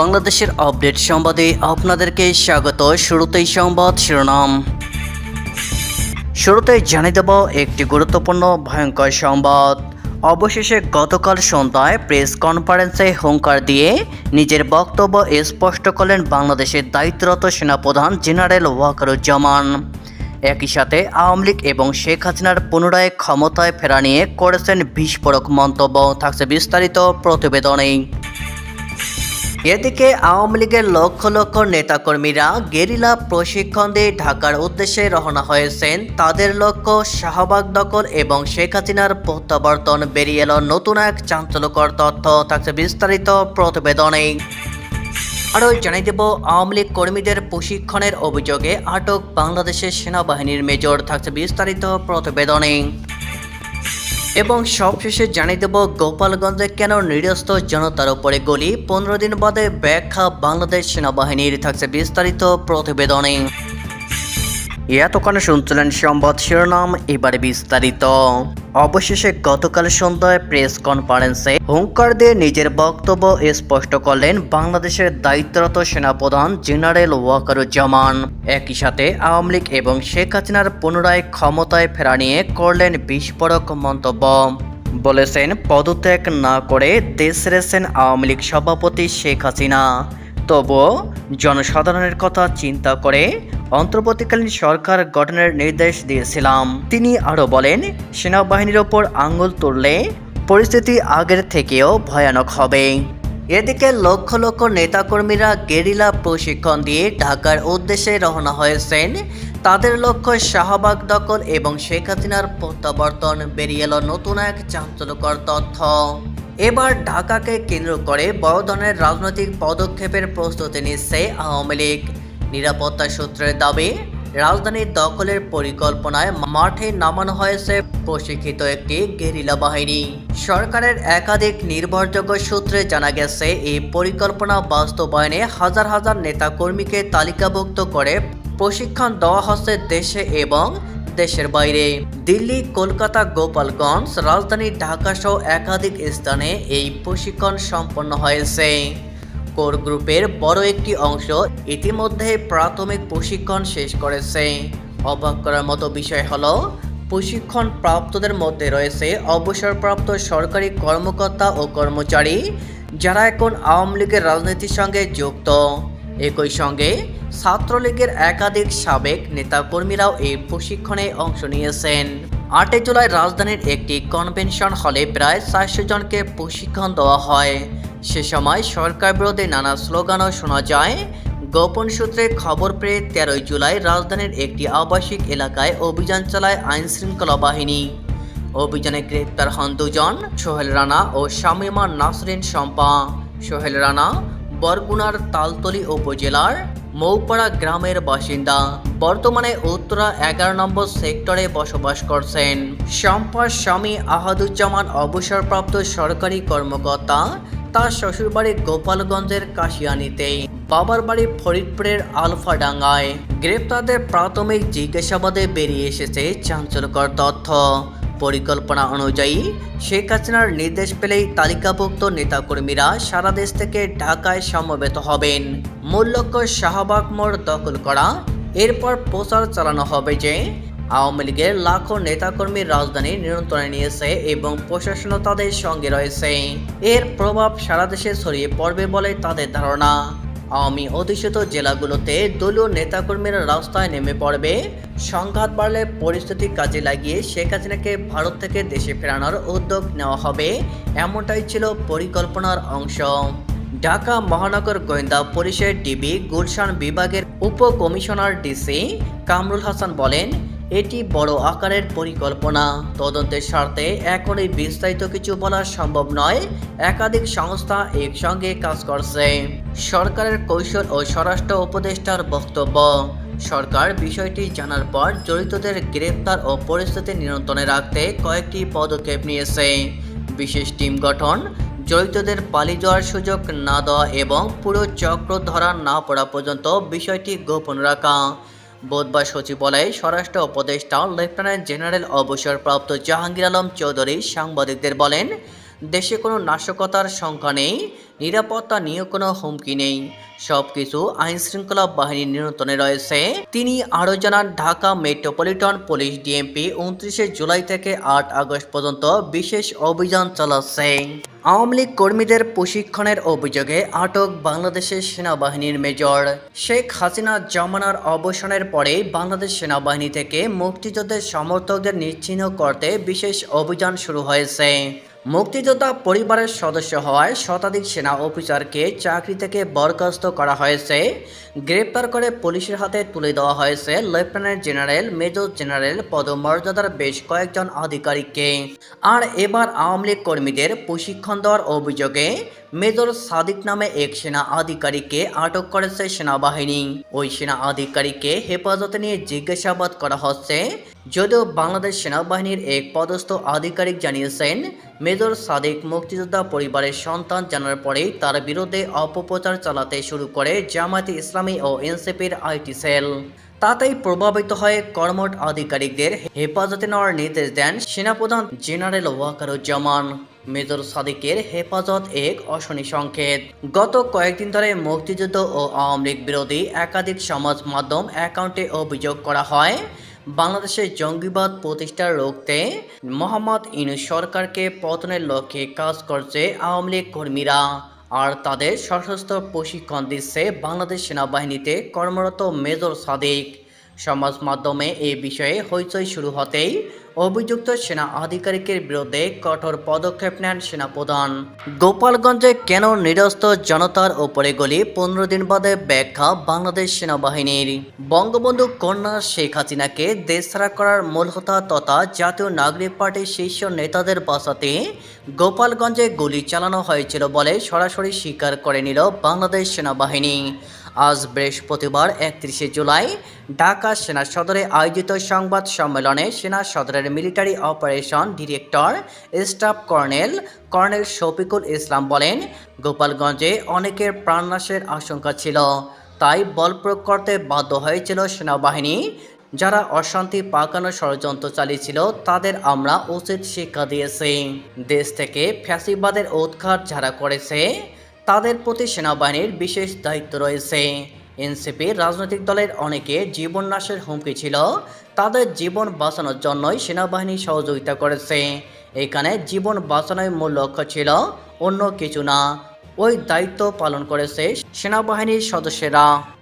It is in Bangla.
বাংলাদেশের আপডেট সংবাদে আপনাদেরকে স্বাগত। শুরুতেই সংবাদ শিরোনাম। শুরুতেই জানিয়ে দেব একটি গুরুত্বপূর্ণ, ভয়ঙ্কর সংবাদ। অবশেষে গতকাল সন্ধ্যায় প্রেস কনফারেন্সে হুঙ্কার দিয়ে নিজের বক্তব্য স্পষ্ট করলেন বাংলাদেশের দায়িত্বরত সেনাপ্রধান জেনারেল ওয়াকারুজ্জামান। একই সাথে আওয়ামী লীগ এবং শেখ হাসিনার পুনরায় ক্ষমতায় ফেরা নিয়ে করেছেন বিস্ফোরক মন্তব্য। থাকছে বিস্তারিত প্রতিবেদনে এদিকে আওয়ামী লীগের লক্ষ লক্ষ নেতাকর্মীরা গেরিলা প্রশিক্ষণ দিয়ে ঢাকার উদ্দেশ্যে রওনা হয়েছেন। তাদের লক্ষ্য শাহবাগ দখল এবং শেখ হাসিনার প্রত্যাবর্তন বেরিয়ে এলো নতুন এক চাঞ্চল্যকর তথ্য। থাকছে বিস্তারিত প্রতিবেদনে। আরও জানিয়ে দেব, আওয়ামী লীগ কর্মীদের প্রশিক্ষণের অভিযোগে আটক বাংলাদেশের সেনাবাহিনীর মেজর। থাকছে বিস্তারিত প্রতিবেদনে। এবং সবশেষে জানিয়ে দেব, গোপালগঞ্জে কেন নিরস্ত জনতার উপরে গুলি? পনেরো দিন বাদে ব্যাখ্যা বাংলাদেশ সেনাবাহিনীর থাকছে বিস্তারিত প্রতিবেদনে। এতক্ষণ শুনছিলেন সংবাদ শিরোনাম, এবারে বিস্তারিত। অবশেষে গতকাল সন্ধ্যায় প্রেস কনফারেন্সে হুঙ্কার নিজের বক্তব্য স্পষ্ট করলেন বাংলাদেশের দায়িত্বরত সেনাপ্রধান জেনারেল ওয়াকারুজ্জামান। একই সাথে আওয়ামী লীগ এবং শেখ হাসিনার পুনরায় ক্ষমতায় ফেরা নিয়ে করলেন বিস্ফোরক মন্তব্য। বলেছেন, পদত্যাগ না করে দেশ ছেড়েছেন আওয়ামী লীগ সভাপতি শেখ হাসিনা। তবুও জনসাধারণের কথা চিন্তা করে অন্তর্বর্তীকালীন সরকার গঠনের নির্দেশ দিয়েছিলাম। তিনি আরও বলেন, সেনাবাহিনীর ওপর আঙ্গুল তুললে পরিস্থিতি আগের থেকেও ভয়ানক হবে। এদিকে লক্ষ লক্ষ নেতাকর্মীরা গেরিলা প্রশিক্ষণ দিয়ে ঢাকার উদ্দেশ্যে রওনা হয়েছেন। তাদের লক্ষ্য শাহবাগ দখল এবং শেখ হাসিনার প্রত্যাবর্তন বেরিয়ে এলো নতুন এক চাঞ্চল্যকর তথ্য। এবার ঢাকাকে কেন্দ্র করে বড় ধরনের রাজনৈতিক পদক্ষেপের প্রস্তুতি নিচ্ছে আওয়ামী লীগ। নিরাপত্তা সূত্রের দাবি, রাজধানীর দখলের পরিকল্পনায় মাঠে নামানো হয়েছে প্রশিক্ষিত একটি গেরিলা বাহিনী। সরকারের একাধিক নির্ভরযোগ্য সূত্রে জানা গেছে, এই পরিকল্পনা বাস্তবায়নে হাজার হাজার নেতাকর্মীকে তালিকাভুক্ত করে প্রশিক্ষণ দেওয়া হচ্ছে দেশে এবং দেশের বাইরে। দিল্লি, কলকাতা, গোপালগঞ্জ, রাজধানী, ঢাকা সহ একাধিক স্থানে এই প্রশিক্ষণ সম্পন্ন হয়েছে। কোর গ্রুপের বড় একটি অংশ ইতিমধ্যে প্রাথমিক প্রশিক্ষণ শেষ করেছে। অবাক করার মতো বিষয় হলো, প্রশিক্ষণ প্রাপ্তদের মধ্যে রয়েছে অবসরপ্রাপ্ত সরকারি কর্মকর্তা ও কর্মচারী যারা এখন আওয়ামী লীগের রাজনীতির সঙ্গে যুক্ত। একই সঙ্গে ছাত্রলীগের একাধিক সাবেক নেতাকর্মীরাও এই প্রশিক্ষণে অংশ নিয়েছেন। আটই জুলাই রাজধানীর একটি কনভেনশন হলে প্রায় চারশো জনকে প্রশিক্ষণ দেওয়া হয়। সে সময় সরকার বিরোধী নানা স্লোগানও শোনা যায়। গোপন সূত্রে খবর পেয়ে তেরোই জুলাই রাজধানীর একটি আবাসিক এলাকায় অভিযান চালায় আইন শৃঙ্খলা বাহিনী। অভিযানে গ্রেপ্তার হন দুজন, সোহেল রানা ও শামিমা নাসরিন শম্পা। সোহেল রানা বরগুনার তালতলি উপজেলার মৌপাড়া গ্রামের বাসিন্দা। বর্তমানে উত্তরা এগারো নম্বর সেক্টরে বসবাস করছেন। শম্পার স্বামী আহাদুজ্জামান অবসরপ্রাপ্ত সরকারি কর্মকর্তা তার শ্বশুরবাড়ি গোপালগঞ্জের কাশিয়ানিতে বাবার বাড়ি ফরিদপুরের আলফাডাঙ্গায়। গ্রেপ্তারদের প্রাথমিক জিজ্ঞাসাবাদে বেরিয়ে এসেছে চাঞ্চল্যকর তথ্য। পরিকল্পনা অনুযায়ী, শেখ হাসিনার নির্দেশ পেলেই তালিকাভুক্ত নেতাকর্মীরা সারা দেশ থেকে ঢাকায় সমবেত হবেন। মূল লক্ষ্য শাহবাগ মোড় দখল করা। এরপর প্রচার চালানো হবে যে আওয়ামী লীগের লাখো নেতাকর্মী রাজধানী নিয়ন্ত্রণে নিয়েছে এবং প্রশাসনও তাদের সঙ্গে রয়েছে। এর প্রভাব সারা দেশে ছড়িয়ে পড়বে বলে তাদের ধারণা। আওয়ামী অধিষ্ঠিত জেলাগুলোতে দলীয় নেতাকর্মীরা রাস্তায় নেমে পড়বে। সংঘাত বাড়লে পরিস্থিতি কাজে লাগিয়ে শেখ হাসিনাকে ভারত থেকে দেশে ফেরানোর উদ্যোগ নেওয়া হবে। এমনটাই ছিল পরিকল্পনার অংশ। ঢাকা মহানগর গোয়েন্দা পুলিশের ডিবি গুলশান বিভাগের উপকমিশনার ডিসি কামরুল হাসান বলেন এটি বড় আকারের পরিকল্পনা। তদন্তের স্বার্থে এখনই বিস্তারিত কিছু বলা সম্ভব নয়। একাধিক সংস্থা একসঙ্গে কাজ করছে। সরকারের কৌশল ও স্বরাষ্ট্র উপদেষ্টার বক্তব্য। সরকার বিষয়টি জানার পর জড়িতদের গ্রেপ্তার ও পরিস্থিতি নিয়ন্ত্রণে রাখতে কয়েকটি পদক্ষেপ নিয়েছে। বিশেষ টিম গঠন, জড়িতদের পালিয়ে যাওয়ার সুযোগ না দেওয়া এবং পুরো চক্র ধরা না পড়া পর্যন্ত বিষয়টি গোপন রাখা। বুধবার সচিবালয়ে স্বরাষ্ট্র উপদেষ্টা লেফটেন্যান্ট জেনারেল অবসরপ্রাপ্ত জাহাঙ্গীর আলম চৌধুরী সাংবাদিকদের বলেন দেশে কোনো নাশকতার সংখ্যা নেই, নিরাপত্তা নিয়ে কোনো হুমকি নেই। সবকিছু আইন শৃঙ্খলা বাহিনীর নিয়ন্ত্রণে রয়েছে। তিনি আরও জানান, ঢাকা মেট্রোপলিটন পুলিশ ডিএমপি উনত্রিশে জুলাই থেকে আট আগস্ট পর্যন্ত বিশেষ অভিযান চালাচ্ছে। আওয়ামী লীগ কর্মীদের প্রশিক্ষণের অভিযোগে আটক বাংলাদেশের সেনাবাহিনীর মেজর। শেখ হাসিনা জামানার অবসানের পরে বাংলাদেশ সেনাবাহিনী থেকে মুক্তিযুদ্ধের সমর্থকদের নিশ্চিহ্ন করতে বিশেষ অভিযান শুরু হয়েছে। মুক্তিযোদ্ধা পরিবারের সদস্য হওয়ায় শতাধিক সেনা অফিসারকে চাকরি থেকে বরখাস্ত করা হয়েছে। গ্রেপ্তার করে পুলিশের হাতে তুলে দেওয়া হয়েছে লেফটেন্যান্ট জেনারেল, মেজর জেনারেল পদমর্যাদার বেশ কয়েকজন আধিকারিককে। আর এবার আওয়ামী লীগ কর্মীদের প্রশিক্ষণ দেওয়ার অভিযোগে মেজর সাদিক নামে এক সেনা আধিকারিককে আটক করেছে সেনাবাহিনী। ওই সেনা আধিকারিককে হেফাজতে নিয়ে জিজ্ঞাসাবাদ করা হচ্ছে। যদিও বাংলাদেশ সেনাবাহিনীর এক পদস্থ আধিকারিক জানিয়েছেন, মেজর সাদিক মুক্তিযোদ্ধা পরিবারের সন্তান জানার পরেই তার বিরুদ্ধে অপপ্রচার চালাতে শুরু করে জামায়াতে ইসলামী ও এনসিপির আইটি সেল। তাতেই প্রভাবিত হয়ে কর্মঠ আধিকারিকদের হেফাজতে নেওয়ার নির্দেশ দেন সেনাপ্রধান জেনারেল ওয়াকারুজ্জামান। মেজর সাদিকের হেফাজত এক অশনি সংকেত। গত কয়েকদিন ধরে মুক্তিযুদ্ধ ও আওয়ামী লীগ বিরোধী একাধিক সমাজ মাধ্যম অ্যাকাউন্টে অভিযোগ করা হয় বাংলাদেশের জঙ্গিবাদ প্রতিষ্ঠার রুখতে মোহাম্মদ ইনু সরকারকে পতনের লক্ষ্যে কাজ করছে আওয়ামী লীগ কর্মীরা। আর তাদের সশস্ত্র প্রশিক্ষণ দিচ্ছে বাংলাদেশ সেনাবাহিনীতে কর্মরত মেজর সাদিক। সমাজ মাধ্যমে এই বিষয়ে হইচই শুরু হতেই অভিযুক্ত সেনা আধিকারিকের বিরুদ্ধে কঠোর পদক্ষেপ নেন সেনাপ্রধান। গোপালগঞ্জে কেন নিরস্ত জনতার ওপরে গলি? পনেরো দিন বাদে ব্যাখ্যা বাংলাদেশ সেনাবাহিনীর। বঙ্গবন্ধু কন্যা শেখ হাসিনাকে দেশ ছাড়া করার মূল হোতা তথা জাতীয় নাগরিক পার্টির শীর্ষ নেতাদের বাসাতে গোপালগঞ্জে গুলি চালানো হয়েছিল বলে সরাসরি স্বীকার করে নিল বাংলাদেশ সেনাবাহিনী। আজ বৃহস্পতিবার একত্রিশে জুলাই ঢাকা সেনা সদরে আয়োজিত সংবাদ সম্মেলনে সেনা সদরের military operation director staff colonel colonel Shafiqul Islam বলেন, গোপালগঞ্জে অনেকের প্রাণনাশের আশঙ্কা ছিল। তাই বল প্রয়োগ করতে বাধ্য হয়েছিল সেনাবাহিনী। যারা অশান্তি পাকানো ষড়যন্ত্র চালিয়েছিল, তাদের আমরা উচিত শিক্ষা দিয়েছি। দেশ থেকে ফ্যাসিবাদের উৎখাত যারা করেছে তাদের প্রতি সেনাবাহিনীর বিশেষ দায়িত্ব রয়েছে। এনসিপির রাজনৈতিক দলের অনেকে জীবন নাশের হুমকি ছিল, তাদের জীবন বাঁচানোর জন্যই সেনাবাহিনী সহযোগিতা করেছে। এখানে জীবন বাঁচানোর মূল লক্ষ্য ছিল, অন্য কিছু না। ওই দায়িত্ব পালন করেছে সেনাবাহিনীর সদস্যরা।